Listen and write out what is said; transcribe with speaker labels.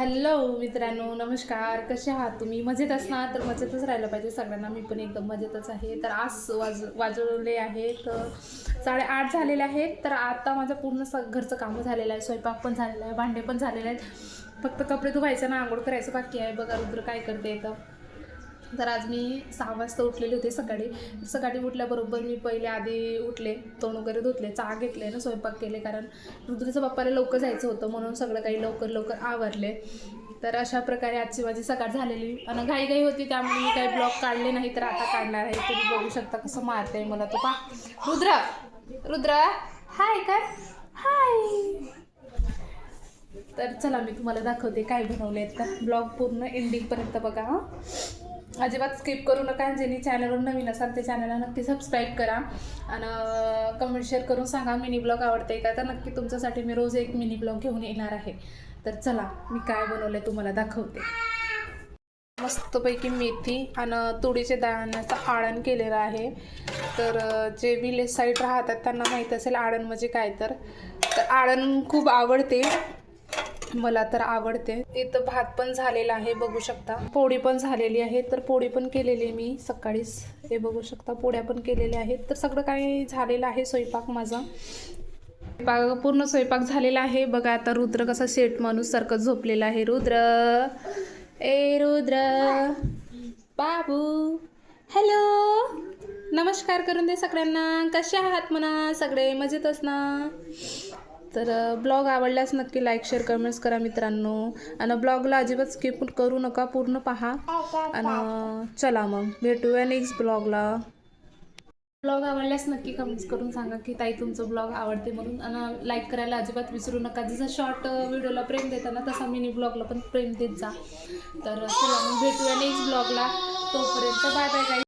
Speaker 1: Hello मित्रांनो नमस्कार. कसे आहात तुम्ही? मजेत असणार? तर मजेतच राहिलं पाहिजे. सगळ्यांना मी पण एकदम मजेतच आहे. तर आज वाज वाजवले आहेत साडेआठ झालेले आहेत. तर आता माझं पूर्ण स घरचं कामं झालेलं आहे. स्वयंपाक पण झालेला आहे. भांडे पण झालेले आहेत. फक्त कपडे धुवायचं ना आंघोळ करायचं बाकी आहे. बघा रुद्र काय करते तर तर आज मी सहा वाजता उठलेले होते सकाळी. सकाळी उठल्याबरोबर मी पहिले आधी उठले तोंड वगैरे धुतले चहा घेतले ना स्वयंपाक केले. कारण रुद्रचं पप्पाला लवकर जायचं होतं म्हणून सगळं काही लवकर लवकर आवरले. तर अशा प्रकारे आजची माझी सकाळ झालेली. आणि घाईघाई होती त्यामुळे मी काही ब्लॉग काढले नाही तर आता काढणार आहे. तुम्ही बघू शकता कसं मारते मला तो पा रुद्र रुद्र हाय काय हाय. तर चला मी तुम्हाला दाखवते काय बनवले आहेत तर ब्लॉग पूर्ण एंडिंगपर्यंत बघा हां. अजिबात स्किप करू नका आणि ज्यांनी चॅनलवर नवीन असाल ते चॅनलला नक्की सबस्क्राईब करा. आणि कमेंट शेअर करून सांगा मिनी ब्लॉग आवडते का? तर नक्की तुमच्यासाठी मी रोज एक मिनी ब्लॉग घेऊन येणार आहे. तर चला मी काय बनवले तुम्हाला दाखवते. मस्तपैकी मेथी आणि तुडीचे दाण्याचं आळण केलेलं आहे. तर जे विलेज साईड राहतात त्यांना माहीत असेल आळण म्हणजे काय तर. तर आळण खूप आवडते. मला तर आवडते. इथं भात पण झालेला आहे बघू शकता. पोळी पण झालेली आहे तर पोळी पण केलेली आहे मी सकाळीच. हे बघू शकता पोळ्या पण केलेल्या आहेत. तर सगळं काही झालेलं आहे स्वयंपाक माझा. स्वयंपाक पूर्ण स्वयंपाक झालेला आहे. बघा आता रुद्र कसा शेट माणूस सारखं झोपलेला आहे. रुद्र! ए रुद्र! बाबू! हॅलो! नमस्कार करून दे सगळ्यांना. कसे आहात म्हणा? सगळे मजेतच ना? तर ब्लॉग आवडल्यास नक्की लाईक शेअर कमेंट्स करा मित्रांनो. आणि ब्लॉगला अजिबात स्किप करू नका पूर्ण पहा. आणि चला मग भेटूया नेक्स्ट ब्लॉगला. ब्लॉग आवडल्यास नक्की कमेंट्स करून सांगा की ताई तुमचं ब्लॉग आवडते म्हणून. आणि लाईक करायला अजिबात विसरू नका. जसं शॉर्ट व्हिडिओला प्रेम देताना तसा मिनी ब्लॉगला पण प्रेम देत जा. तर चला मग भेटूया नेक्स्ट ब्लॉगला. तोपर्यंत बाय बाय काही